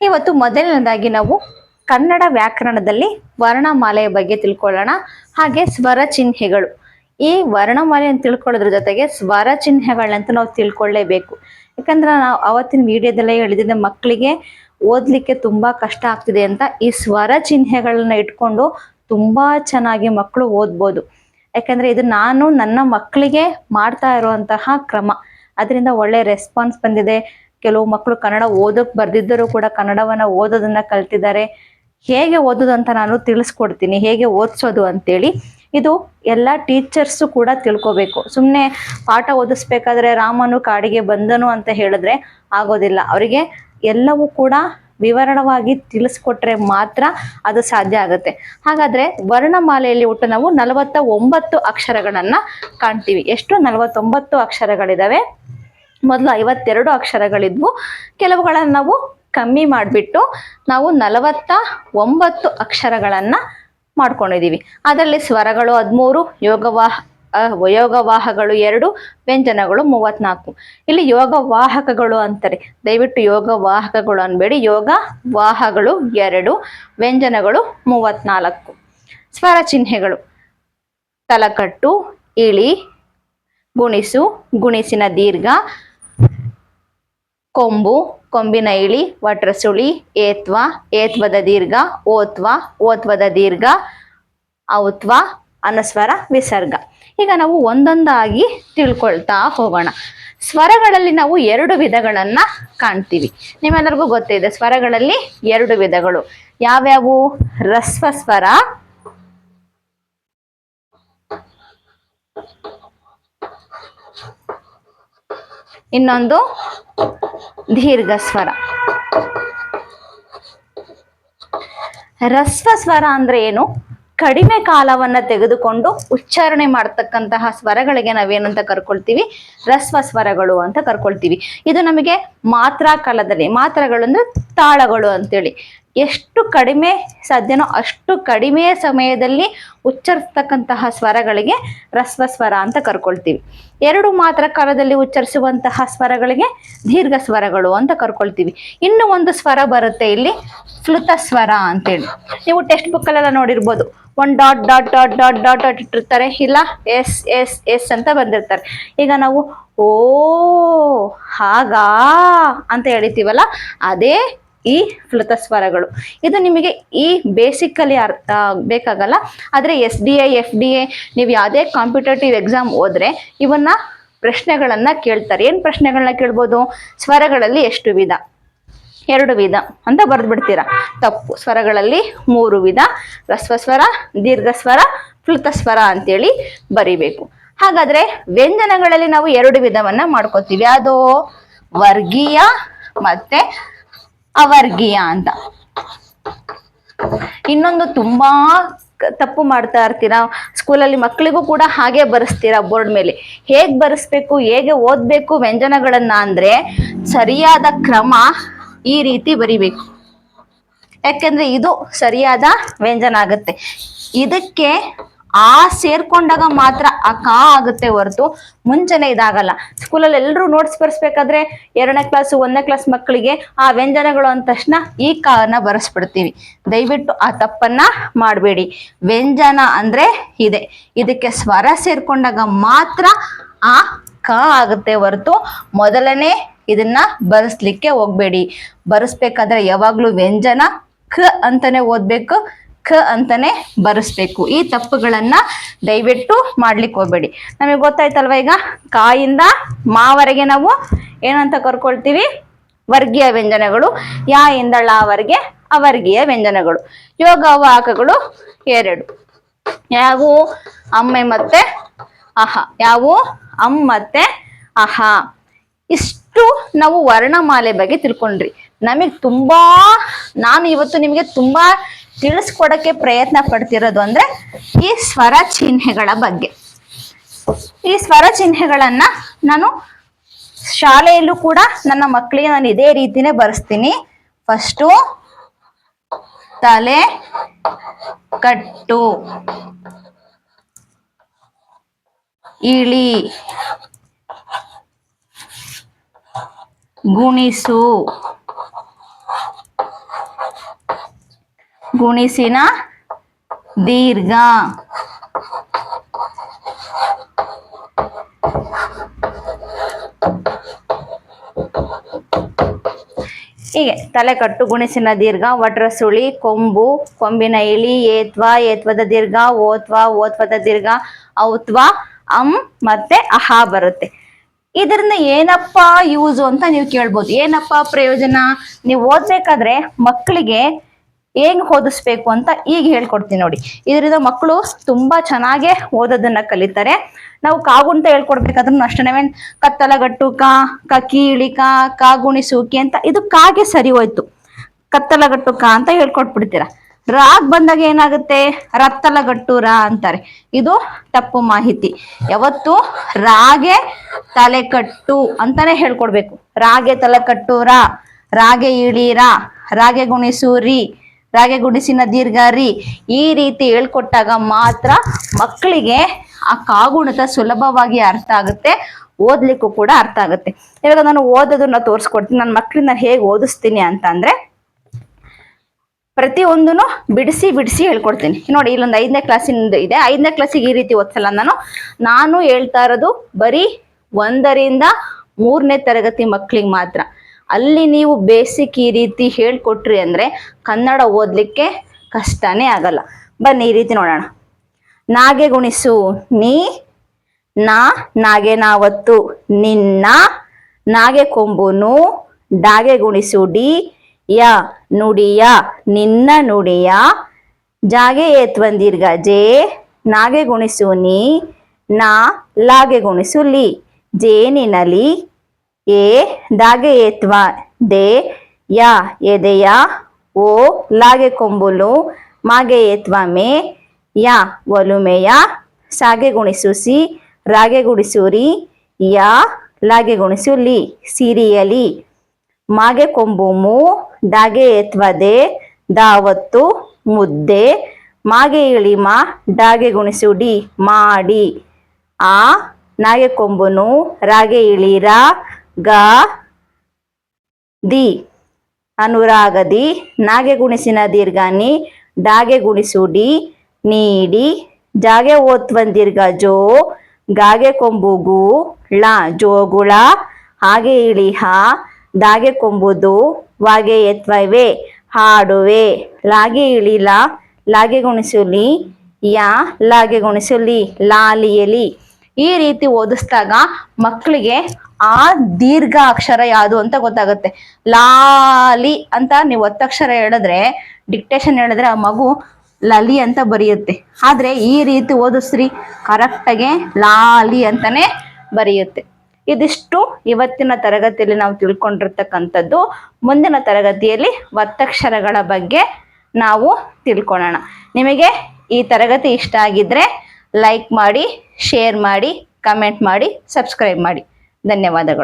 ಇವತ್ತು ಮೊದಲನೇದಾಗಿ ನಾವು ಕನ್ನಡ ವ್ಯಾಕರಣದಲ್ಲಿ ವರ್ಣಮಾಲೆಯ ಬಗ್ಗೆ ತಿಳ್ಕೊಳ್ಳೋಣ. ಹಾಗೆ ಸ್ವರ ಚಿಹ್ನೆಗಳು. ಈ ವರ್ಣಮಾಲೆಯನ್ನು ತಿಳ್ಕೊಳ್ಳೋದ್ರ ಜೊತೆಗೆ ಸ್ವರ ಚಿಹ್ನೆಗಳಂತ ನಾವು ತಿಳ್ಕೊಳ್ಳೇಬೇಕು. ಯಾಕಂದ್ರೆ ನಾವು ಅವತ್ತಿನ ವಿಡಿಯೋದಲ್ಲೇ ಹೇಳಿದ್ದೆ, ಮಕ್ಕಳಿಗೆ ಓದಲಿಕ್ಕೆ ತುಂಬಾ ಕಷ್ಟ ಆಗ್ತಿದೆ ಅಂತ. ಈ ಸ್ವರ ಚಿಹ್ನೆಗಳನ್ನ ಇಟ್ಕೊಂಡು ತುಂಬಾ ಚೆನ್ನಾಗಿ ಮಕ್ಕಳು ಓದ್ಬೋದು. ಯಾಕಂದ್ರೆ ಇದು ನಾನು ನನ್ನ ಮಕ್ಕಳಿಗೆ ಮಾಡ್ತಾ ಇರುವಂತಹ ಕ್ರಮ. ಅದರಿಂದ ಒಳ್ಳೆ ರೆಸ್ಪಾನ್ಸ್ ಬಂದಿದೆ. ಕೆಲವು ಮಕ್ಕಳು ಕನ್ನಡ ಓದೋಕ್ ಬರ್ದಿದ್ದರೂ ಕೂಡ ಕನ್ನಡವನ್ನ ಓದೋದನ್ನ ಕಲ್ತಿದ್ದಾರೆ. ಹೇಗೆ ಓದೋದು ಅಂತ ನಾನು ತಿಳಿಸ್ಕೊಡ್ತೀನಿ. ಹೇಗೆ ಓದಿಸೋದು ಅಂತೇಳಿ ಇದು ಎಲ್ಲ ಟೀಚರ್ಸು ಕೂಡ ತಿಳ್ಕೊಬೇಕು. ಸುಮ್ಮನೆ ಪಾಠ ಓದಿಸ್ಬೇಕಾದ್ರೆ ರಾಮನು ಕಾಡಿಗೆ ಬಂದನು ಅಂತ ಹೇಳಿದ್ರೆ ಆಗೋದಿಲ್ಲ. ಅವರಿಗೆ ಎಲ್ಲವೂ ಕೂಡ ವಿವರಣವಾಗಿ ತಿಳಿಸ್ಕೊಟ್ರೆ ಮಾತ್ರ ಅದು ಸಾಧ್ಯ ಆಗುತ್ತೆ. ಹಾಗಾದ್ರೆ ವರ್ಣಮಾಲೆಯಲ್ಲಿ ಒಟ್ಟು ನಾವು ನಲವತ್ತ ಒಂಬತ್ತು ಅಕ್ಷರಗಳನ್ನ ಕಾಣ್ತೀವಿ. ಎಷ್ಟು? ನಲವತ್ತೊಂಬತ್ತು ಅಕ್ಷರಗಳಿದಾವೆ. ಮೊದಲು ಐವತ್ತೆರಡು ಅಕ್ಷರಗಳಿದ್ವು. ಕೆಲವುಗಳನ್ನು ನಾವು ಕಮ್ಮಿ ಮಾಡಿಬಿಟ್ಟು ನಾವು ನಲವತ್ತ ಒಂಬತ್ತು ಅಕ್ಷರಗಳನ್ನು ಮಾಡ್ಕೊಂಡಿದ್ದೀವಿ ಅದರಲ್ಲಿ ಸ್ವರಗಳು ಹದಿಮೂರು, ಯೋಗವಾಹ ಯೋಗವಾಹಗಳು ಎರಡು, ವ್ಯಂಜನಗಳು ಮೂವತ್ನಾಲ್ಕು. ಇಲ್ಲಿ ಯೋಗವಾಹಕಗಳು ಅಂತಾರೆ. ದಯವಿಟ್ಟು ಯೋಗವಾಹಕಗಳು ಅನ್ಬೇಡಿ. ಯೋಗ ವಾಹಗಳು ಎರಡು, ವ್ಯಂಜನಗಳು ಮೂವತ್ನಾಲ್ಕು. ಸ್ವರ ಚಿಹ್ನೆಗಳು. ತಲಕಟ್ಟು, ಇಳಿ, ಗುಣಿಸು, ಗುಣಿಸಿನ ದೀರ್ಘ ಕೊಂಬು, ಕೊಂಬಿನ ಇಳಿ ವಟ್ರಸುಳಿ ಏತ್ವ, ಏತ್ವದ ದೀರ್ಘ, ಓತ್ವ, ಓತ್ವದ ದೀರ್ಘ, ಔತ್ವ, ಅನುಸ್ವರ, ವಿಸರ್ಗ. ಈಗ ನಾವು ಒಂದೊಂದಾಗಿ ತಿಳ್ಕೊಳ್ತಾ ಹೋಗೋಣ. ಸ್ವರಗಳಲ್ಲಿ ನಾವು ಎರಡು ವಿಧಗಳನ್ನ ಕಾಣ್ತೀವಿ. ನಿಮ್ಮೆಲ್ಲರಿಗೂ ಗೊತ್ತಿದೆ, ಸ್ವರಗಳಲ್ಲಿ ಎರಡು ವಿಧಗಳು. ಯಾವ್ಯಾವು? ರಸ್ವ ಸ್ವರ, ಇನ್ನೊಂದು ದೀರ್ಘ ಸ್ವರ ರಸ್ವ ಸ್ವರ ಅಂದ್ರೆ ಏನು? ಕಡಿಮೆ ಕಾಲವನ್ನ ತೆಗೆದುಕೊಂಡು ಉಚ್ಚಾರಣೆ ಮಾಡ್ತಕ್ಕಂತಹ ಸ್ವರಗಳಿಗೆ ನಾವೇನಂತ ಕರ್ಕೊಳ್ತೀವಿ? ರಸ್ವ ಸ್ವರಗಳು ಅಂತ ಕರ್ಕೊಳ್ತೀವಿ. ಇದು ನಮಗೆ ಮಾತ್ರ ಕಾಲದಲ್ಲಿ, ಮಾತ್ರಗಳು ಅಂದ್ರೆ ತಾಳಗಳು ಅಂತೇಳಿ. ಎಷ್ಟು ಕಡಿಮೆ ಸಾಧ್ಯನೋ ಅಷ್ಟು ಕಡಿಮೆ ಸಮಯದಲ್ಲಿ ಉಚ್ಚರಿಸ್ತಕ್ಕಂತಹ ಸ್ವರಗಳಿಗೆ ರಸ್ವ ಸ್ವರ ಅಂತ ಕರ್ಕೊಳ್ತೀವಿ. ಎರಡು ಮಾತ್ರ ಕಾಲದಲ್ಲಿ ಉಚ್ಚರಿಸುವಂತಹ ಸ್ವರಗಳಿಗೆ ದೀರ್ಘ ಸ್ವರಗಳು ಅಂತ ಕರ್ಕೊಳ್ತೀವಿ. ಇನ್ನು ಒಂದು ಸ್ವರ ಬರುತ್ತೆ ಇಲ್ಲಿ ಫ್ಲುತ ಸ್ವರ ಅಂತೇಳಿ. ನೀವು ಟೆಕ್ಸ್ಟ್ ಬುಕ್ಕಲ್ಲೆಲ್ಲ ನೋಡಿರ್ಬೋದು. ಒಂದು dot dot dot dot dot dot ಇಟ್ಟಿರ್ತಾರೆ. ಇಲ್ಲ, ಎಸ್ ಎಸ್ ಎಸ್ ಅಂತ ಬಂದಿರ್ತಾರೆ. ಈಗ ನಾವು ಓ, ಹಾಗಾ ಅಂತ ಹೇಳಿತೀವಲ್ಲ, ಅದೇ ಈ ಫ್ಲುತ ಸ್ವರಗಳು ಇದು ನಿಮಗೆ ಈ ಬೇಸಿಕಲಿ ಅರ್ಥ ಬೇಕಾಗಲ್ಲ. ಆದರೆ S D A F D A ನೀವು ಯಾವುದೇ ಕಾಂಪಿಟೇಟಿವ್ ಎಕ್ಸಾಮ್ ಹೋದ್ರೆ ಇವನ್ನ ಪ್ರಶ್ನೆಗಳನ್ನ ಕೇಳ್ತಾರೆ. ಏನು ಪ್ರಶ್ನೆಗಳನ್ನ ಕೇಳ್ಬೋದು? ಸ್ವರಗಳಲ್ಲಿ ಎಷ್ಟು ವಿಧ? ಎರಡು ವಿಧ ಅಂತ ಬರೆದು ಬಿಡ್ತೀರಾ ತಪ್ಪು. ಸ್ವರಗಳಲ್ಲಿ ಮೂರು ವಿಧ. ರಸ್ವ ಸ್ವರ ದೀರ್ಘ ಸ್ವರ ಫ್ಲುತ ಸ್ವರ ಅಂತೇಳಿ ಬರಿಬೇಕು. ಹಾಗಾದ್ರೆ ವ್ಯಂಜನಗಳಲ್ಲಿ ನಾವು ಎರಡು ವಿಧವನ್ನ ಮಾಡ್ಕೋತೀವಿ. ಅದು ವರ್ಗೀಯ ಮತ್ತೆ ಅವರ್ಗೀಯ ಅಂತ. ಇನ್ನೊಂದು ತುಂಬಾ ತಪ್ಪು ಮಾಡ್ತಾ ಇರ್ತೀರಾ? ಸ್ಕೂಲಲ್ಲಿ ಮಕ್ಕಳಿಗೂ ಕೂಡ ಹಾಗೆ ಬರೆಸ್ತೀರಾ ಬೋರ್ಡ್ ಮೇಲೆ? ಹೇಗ್ ಬರೆಸ್ಬೇಕು, ಹೇಗೆ ಓದ್ಬೇಕು ವ್ಯಂಜನಗಳನ್ನ ಅಂದ್ರೆ ಸರಿಯಾದ ಕ್ರಮ ಈ ರೀತಿ ಬರಿಬೇಕು. ಯಾಕೆಂದ್ರೆ ಇದು ಸರಿಯಾದ ವ್ಯಂಜನ ಆಗುತ್ತೆ. ಇದಕ್ಕೆ ಆ ಸೇರ್ಕೊಂಡಾಗ ಮಾತ್ರ ಆ ಕಾ ಆಗುತ್ತೆ ಹೊರತು ಮುಂಚೆನೆ ಇದಾಗಲ್ಲ. ಸ್ಕೂಲಲ್ಲಿ ಎಲ್ಲರೂ ನೋಟ್ಸ್ ಬರ್ಸ್ಬೇಕಾದ್ರೆ ಎರಡನೇ ಕ್ಲಾಸ್ ಒಂದನೇ ಕ್ಲಾಸ್ ಮಕ್ಕಳಿಗೆ ಆ ವ್ಯಂಜನಗಳು ಅಂದ ತಕ್ಷಣ ಈ ಕಾನ ಬರೆಸ್ಬಿಡ್ತೀವಿ. ದಯವಿಟ್ಟು ಆ ತಪ್ಪನ್ನ ಮಾಡಬೇಡಿ. ವ್ಯಂಜನ ಅಂದ್ರೆ ಇದೆ. ಇದಕ್ಕೆ ಸ್ವರ ಸೇರ್ಕೊಂಡಾಗ ಮಾತ್ರ ಆ ಕ ಆಗುತ್ತೆ ಹೊರತು ಮೊದಲನೇ ಇದನ್ನ ಬರೆಸ್ಲಿಕ್ಕೆ ಹೋಗ್ಬೇಡಿ. ಬರೆಸ್ಬೇಕಾದ್ರೆ ಯಾವಾಗ್ಲೂ ವ್ಯಂಜನ ಕ ಅಂತಾನೆ ಓದ್ಬೇಕು. ಕ ಅಂತಾನೆ ಬರೆಸ್ಬೇಕು. ಈ ತಪ್ಪುಗಳನ್ನ ದಯವಿಟ್ಟು ಮಾಡ್ಲಿಕ್ಕೆ ಹೋಗ್ಬೇಡಿ. ನಮಗೆ ಗೊತ್ತಾಯ್ತಲ್ವಾ ಈಗ? ಕಾಯಿಂದ ಮಾವರೆಗೆ ನಾವು ಏನಂತ ಕರ್ಕೊಳ್ತೀವಿ? ವರ್ಗೀಯ ವ್ಯಂಜನಗಳು. ಯಾ ಇಂದ ಳವರೆಗೆ? ಅವರ್ಗೀಯ ವ್ಯಂಜನಗಳು. ಯೋಗವಾಹಕಗಳು ಎರಡು. ಯಾವು? ಅಮ್ಮೆ ಮತ್ತೆ ಅಹ. ಯಾವು? ಅಮ್ ಮತ್ತೆ ಅಹ. ಇಷ್ಟು ನಾವು ವರ್ಣಮಾಲೆ ಬಗ್ಗೆ ತಿಳ್ಕೊಂಡ್ರಿ. ನಮಗೆ ತುಂಬಾ, ನಾನು ಇವತ್ತು ನಿಮಗೆ ತುಂಬಾ ತಿಳಿಸ್ಕೊಡಕ್ಕೆ ಪ್ರಯತ್ನ ಪಡ್ತಿರೋದು ಅಂದ್ರೆ ಈ ಸ್ವರ ಚಿಹ್ನೆಗಳ ಬಗ್ಗೆ. ಈ ಸ್ವರ ಚಿಹ್ನೆಗಳನ್ನ ನಾನು ಶಾಲೆಯಲ್ಲೂ ಕೂಡ ನನ್ನ ಮಕ್ಕಳಿಗೆ ನಾನು ಇದೇ ರೀತಿನೇ ಬರೆಸ್ತೀನಿ. ಫಸ್ಟು ತಲೆ ಕಟ್ಟು. ಇಳಿ. ಗುಣಿಸು. ಗುಣಿಸಿನ ದೀರ್ಘ. ಹೀಗೆ ತಲೆಕಟ್ಟು ಗುಣಿಸಿನ ದೀರ್ಘ, ವಟ್ರ ಸುಳಿ, ಕೊಂಬು, ಕೊಂಬಿನ ಇಳಿ, ಏತ್ವ, ಏತ್ವದ ದೀರ್ಘ, ಓತ್ವ, ಓತ್ವದ ದೀರ್ಘ, ಔತ್ವ, ಅಂ ಮತ್ತೆ ಅಹ ಬರುತ್ತೆ. ಇದರಿಂದ ಏನಪ್ಪ ಯೂಸು ಅಂತ ನೀವು ಕೇಳ್ಬೋದು. ಏನಪ್ಪ ಪ್ರಯೋಜನ? ನೀವು ಓದ್ಬೇಕಾದ್ರೆ ಮಕ್ಕಳಿಗೆ ಹೆಂಗ್ ಓದಿಸ್ಬೇಕು ಅಂತ ಈಗ ಹೇಳ್ಕೊಡ್ತೀನಿ ನೋಡಿ. ಇದರಿಂದ ಮಕ್ಕಳು ತುಂಬಾ ಚೆನ್ನಾಗೆ ಓದೋದನ್ನ ಕಲಿತಾರೆ. ನಾವು ಕಾಗು ಅಂತ ಹೇಳ್ಕೊಡ್ಬೇಕಾದ್ರೂ ಅಷ್ಟೇ ಕತ್ತಲಗಟ್ಟು, ಕಾ ಕಕಿ ಇಳಿ ಕಾ ಕಾಗುಣಿಸುಕಿ ಅಂತ ಇದು ಕಾಗೆ ಸರಿ ಹೋಯ್ತು. ಕತ್ತಲಗಟ್ಟು, ಕಾ ಅಂತ ಹೇಳ್ಕೊಟ್ಬಿಡ್ತೀರಾ. ರಾಗ್ ಬಂದಾಗ ಏನಾಗುತ್ತೆ? ರತ್ತಲಗಟ್ಟು ರಾ ಅಂತಾರೆ. ಇದು ತಪ್ಪು ಮಾಹಿತಿ. ಯಾವತ್ತು? ರಾಗೆ ತಲೆಕಟ್ಟು ಅಂತಾನೆ ಹೇಳ್ಕೊಡ್ಬೇಕು. ರಾಗೆ ತಲೆಕಟ್ಟು ರಾ, ರಾಗೆ ಇಳಿ ರಾ, ರಾಗೆ ಗುಣಿಸು ರಿ ರಾಗೆ ಗುಡಿಸಿನ ದೀರ್ಘ ರೀ ಈ ರೀತಿ ಹೇಳ್ಕೊಟ್ಟಾಗ ಮಾತ್ರ ಮಕ್ಕಳಿಗೆ ಆ ಕಾಗುಣಿತ ಸುಲಭವಾಗಿ ಅರ್ಥ ಆಗುತ್ತೆ, ಓದ್ಲಿಕ್ಕೂ ಕೂಡ ಅರ್ಥ ಆಗುತ್ತೆ. ಇವಾಗ ನಾನು ಓದೋದನ್ನ ತೋರಿಸ್ಕೊಡ್ತೀನಿ. ನನ್ನ ಮಕ್ಕಳನ್ನ ಹೇಗೆ ಓದಿಸ್ತೀನಿ ಅಂತ ಅಂದ್ರೆ ಪ್ರತಿಯೊಂದನ್ನು ಬಿಡಿಸಿ ಬಿಡಿಸಿ ಹೇಳ್ಕೊಡ್ತೀನಿ. ನೋಡಿ, ಇಲ್ಲೊಂದು ಐದನೇ ಕ್ಲಾಸಿಂದ ಇದೆ. ಐದನೇ ಕ್ಲಾಸಿಗೆ ಈ ರೀತಿ ಓದ್ಸಲ್ಲ ನಾನು. ನಾನು ಹೇಳ್ತಾ ಇರೋದು ಬರೀ ಒಂದರಿಂದ ಮೂರನೇ ತರಗತಿ ಮಕ್ಕಳಿಗೆ ಮಾತ್ರ. ಅಲ್ಲಿ ನೀವು ಬೇಸಿಕ್ ಈ ರೀತಿ ಹೇಳ್ಕೊಟ್ರಿ ಅಂದರೆ ಕನ್ನಡ ಓದಲಿಕ್ಕೆ ಕಷ್ಟನೇ ಆಗಲ್ಲ. ಬನ್ನಿ ಈ ರೀತಿ ನೋಡೋಣ. ನಾಗೆ ಗುಣಿಸು. ನೀ, ನಾ, ನಾಗೆ ನಾವತ್ತು. ನಿನ್ನ, ನಾಗೆ ಕೊಂಬುನು ಡಾಗೆ ಗುಣಿಸು ಡಿ, ಯ, ನುಡಿಯ, ನಿನ್ನ ನುಡಿಯ, ಜಾಗೆ ಏತ್ವಂದೀರ್ಘ ಜೆ, ನಾಗೆ ಗುಣಿಸು ನೀ, ನಾ, ಲಾಗೆ ಗುಣಿಸು ಲಿ ಜೇನಿನಲಿ ಏ ದಾಗೆ ಏತ್ವ? ದೇ ಯ ಎದೆಯ? ಓ ಲಾಗೆ ಕೊಂಬುಲು, ಮಾಗೆ ಏತ್ವ ಮೇ? ಯ ಒಲುಮೆಯ? ಸಾಗೆ ಗುಣಿಸು ಸಿ ರಾಗೆ ಗುಣಿಸು ರಿ ಯ ಲಾಗೆ ಗುಣಿಸು ಲಿ ಸಿರಿಯಲಿ? ಮಾಗೆ ಕೊಂಬು ಮು ಡಾಗೆ ಎತ್ವದೆ ದಾವತ್ತು ಮುದ್ದೆ? ಮಾಗೆ ಇಳಿಮ ಡಾಗೆ ಗುಣಿಸು ಡಿ ಮಾಡಿ? ಆ, ನಾಗೆ ಕೊಂಬುನು, ರಾಗೆ ಇಳಿರ ಗ, ದಿ ಅನುರಾಗದಿ ನಾಗೆ ಗುಣಿಸಿನ ದೀರ್ಘಾನಿ ಡಾಗೆ ಗುಣಿಸು ಡಿ ನೀಡಿ ಜಾಗೆ ಓತ್ವನ್ ದೀರ್ಘ ಜೋ, ಗಾಗೆ ಕೊಂಬುಗು ಳ ಜೋಗುಳ ಹಾಗೆ ಇಳಿಹ ದಾಗೆ ಕೊಂಬುದು ವಾಗೆ ಎತ್ವವೆ ಹಾಡುವೆ ಲಾಗೆ ಇಳಿಲ ಲಾಗೆ ಗುಣಿಸುಲಿ ಯಾ, ಲಾಗೆ ಗುಣಿಸುಲಿ ಲಾಲಿಯಲಿ ಈ ರೀತಿ ಓದಿಸಿದಾಗ ಮಕ್ಕಳಿಗೆ ಆ ದೀರ್ಘ ಅಕ್ಷರ ಯಾವುದು ಅಂತ ಗೊತ್ತಾಗುತ್ತೆ. ಲಾಲಿ ಅಂತ ನೀವು ಒತ್ತಕ್ಷರ ಹೇಳಿದ್ರೆ ಡಿಕ್ಟೇಷನ್ ಹೇಳಿದ್ರೆ ಆ ಮಗು ಲಲಿ ಅಂತ ಬರೆಯುತ್ತೆ. ಆದ್ರೆ ಈ ರೀತಿ ಓದಿಸ್ರಿ ಕರೆಕ್ಟಾಗೆ ಲಾಲಿ ಅಂತಾನೆ ಬರೆಯುತ್ತೆ. ಇದಿಷ್ಟು ಇವತ್ತಿನ ತರಗತಿಯಲ್ಲಿ ನಾವು ತಿಳ್ಕೊಂಡಿರ್ತಕ್ಕಂಥದ್ದು. ಮುಂದಿನ ತರಗತಿಯಲ್ಲಿ ಒತ್ತಕ್ಷರಗಳ ಬಗ್ಗೆ ನಾವು ತಿಳ್ಕೊಳ್ಳೋಣ ನಿಮಗೆ ಈ ತರಗತಿ ಇಷ್ಟ ಆಗಿದ್ರೆ ಲೈಕ್ ಮಾಡಿ ಶೇರ್ ಮಾಡಿ ಕಮೆಂಟ್ ಮಾಡಿ ಸಬ್ಸ್ಕ್ರೈಬ್ ಮಾಡಿ. ಧನ್ಯವಾದಗಳು.